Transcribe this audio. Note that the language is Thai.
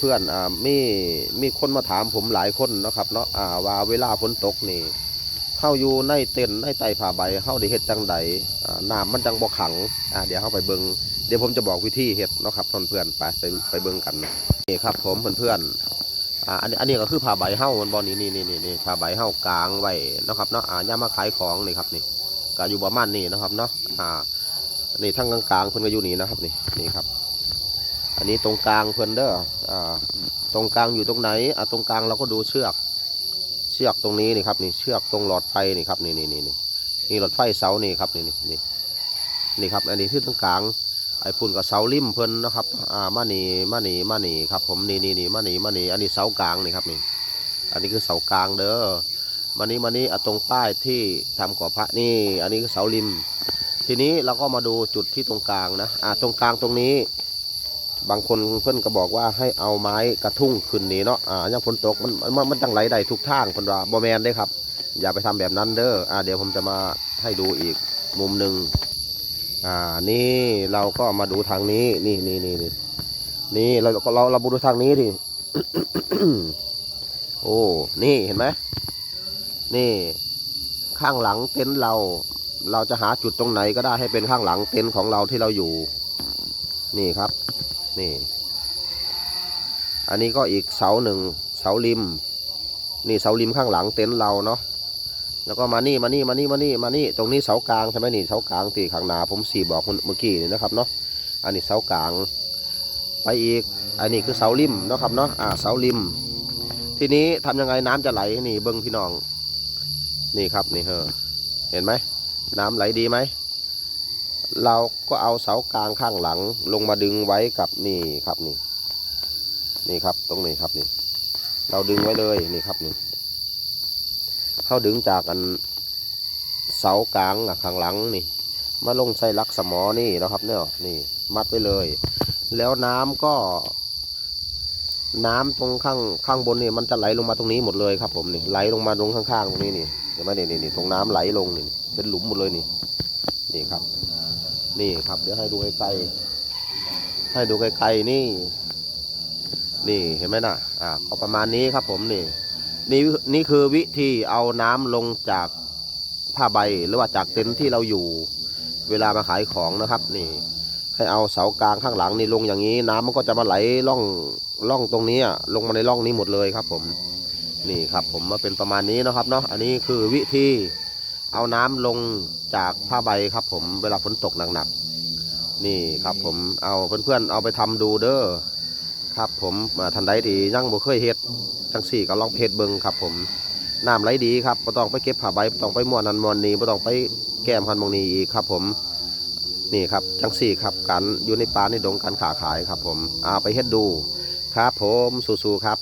เพื่อนอ่ามีมีคนมาถามผมหลายคนนะครับเนาะอ่าว่าเวลาฝนตกนี่เฮาอยู่ในเต็นท์ในไต่ผ้าใบเฮาได้เฮ็ดจังใดอ่าน้ำมันจังบ่ขังอ่าเดี๋ยวเฮาไปเบิงเดี๋ยวผมจะบอกวิธีเฮ็ดเนาะครับเพื่อนๆไปไปไปเบิงกันนี่ครับ ผมเพื่อนๆอ่าอันนี้อันนี้ก็คือผ้าใบเฮามันบ่นี่นี่นี่นี่นี่ผ้าใบเฮากลางไว้นะครับเนาะอ่าย่ามาขายของนี่ครับนี่ก็อยู่ประมาณนี้นะครับเนาะอ่านี่ทั้งกลางๆเพิ่นก็อยู่นี่นะครับนี่นี่ครับ อันนี้ตรงกลางเพื่อนเด้ออ่าตรงกลางอยู่ตรงไหนอะตรงกลางเราก็ดูเชือก เชือกตรงนี้นี่ครับนี่เชือกตรงหลอดไฟนี่ครับนี่นี่นี่นี่นี่หลอดไฟเสานี่ครับนี่นี่นี่นี่ครับอันนี้ที่ตรงกลางไอ้พุ่นกับเสาริมเพิ่นนะครับอ่ามานี่มานี่มานีครับผมนี่นี่นี่มานี่มานีอันนี้เสากลางนี่ครับนี่ อันนี้คือเสากลางเด้อมานี่มานี่อะตรงป้ายที่ทำก่อพระนี่ อันนี้คือเสาริม ทีนี้เราก็มาดูจุดที่ตรงกลางนะอ่าตรงกลางตรงนี้ บางคนเพื่อนก็บอกว่าให้เอาไม้กระทุ้งขึ้นนี่เนาะอ่าย่างฝนตกมันมันมันตั้งไหลได้ทุกทางคนว่าบอแมนได้ครับ อย่าไปทำแบบนั้นเด้ออ่าเดี๋ยวผมจะมาให้ดูอีกมุมหนึ่งอ่านี่เราก็มาดูทางนี้นี่นี่นี่นี่นี่เราก็เราเราดูทางนี้ดิโอ้นี่เห็นไหมนี่ข้างหลังเต็นท์เรา เราจะหาจุดตรงไหนก็ได้ให้เป็นข้างหลังเต็นท์ของเราที่เราอยู่ นี่ครับ นี่ อันนี้ก็อีกเสาหนึ่งเสาริม นี่เสาริมข้างหลังเต็นท์เราเนาะ แล้วก็มานี่มานี่มานี่มานี่มานี่ ตรงนี้เสากลางใช่ไหมนี่เสากลางตีข้างหนาผมสี่บอกเมื่อกี้นี่นะครับเนาะ อันนี้เสากลาง ไปอีก อันนี้คือเสาริมนะครับเนาะ อ่าเสาริม ทีนี้ทำยังไงน้ำจะไหลนี่เบิ้งพี่น้อง นี่ครับนี่เฮอเห็นไหมน้ำไหลดีไหม เราก็เอาเสากลางข้างหลังลงมาดึงไว้กับนี่ครับนี่ นี่ครับตรงนี้ครับนี่ เราดึงไว้เลยนี่ครับนี่เข้าดึงจากอันเสากลางข้างหลังนี่ มาลงใส่ลักสมอนี่นะครับเนี่ยนี่มัดไว้เลย แล้วน้ำก็ น้ำตรงข้างข้างบนนี่มันจะไหลลงมาตรงนี้หมดเลยครับผมนี่ไหลลงมาตรงข้างๆตรงนี้นี่เห็นไหมนี่นี่นี่ตรงน้ำไหลลงนี่เป็นหลุมหมดเลยนี่นี่ครับ นี่ครับ เดี๋ยวให้ดูใกล้ๆให้ดูไกลๆนี่ นี่เห็นไหมน่ะอ่าก็ประมาณนี้ครับผมนี่ นี่นี่คือวิธีเอาน้ำลงจากผ้าใบหรือว่าจากเต็นท์ที่เราอยู่ เวลามาขายของนะครับ นี่ ให้เอาเสากลางข้างหลังนี่ลงอย่างนี้ น้ำมันก็จะมาไหลล่องล่องตรงนี้อะลงมาในร่องนี้หมดเลยครับ ผม นี่ครับ ผมมาเป็นประมาณนี้นะครับเนาะอันนี้คือวิธี เอาน้ำลงจากผ้าใบครับ ผมเวลาฝนตกหนักๆนี่ครับ ผมเอาเพื่อนๆเอาไปทำดูเด้อครับ ผมทันใดที่ยังบ่เคยเฮ็ดจังสี่ก็ลองเพจเบิงครับ ผมน้ำไหลดีครับบ่ต้องไปเก็บผ้าใบบ่ต้องไปม้วนนันม้วนนี้บ่ต้องไปแก้มพันบางนี้อีกครับ ผมนี่ครับจังสี่ครับการอยู่ในป่าในดงการขาขายครับ ผมเอาไปเฮ็ดดูครับ ผมสู้ๆครับ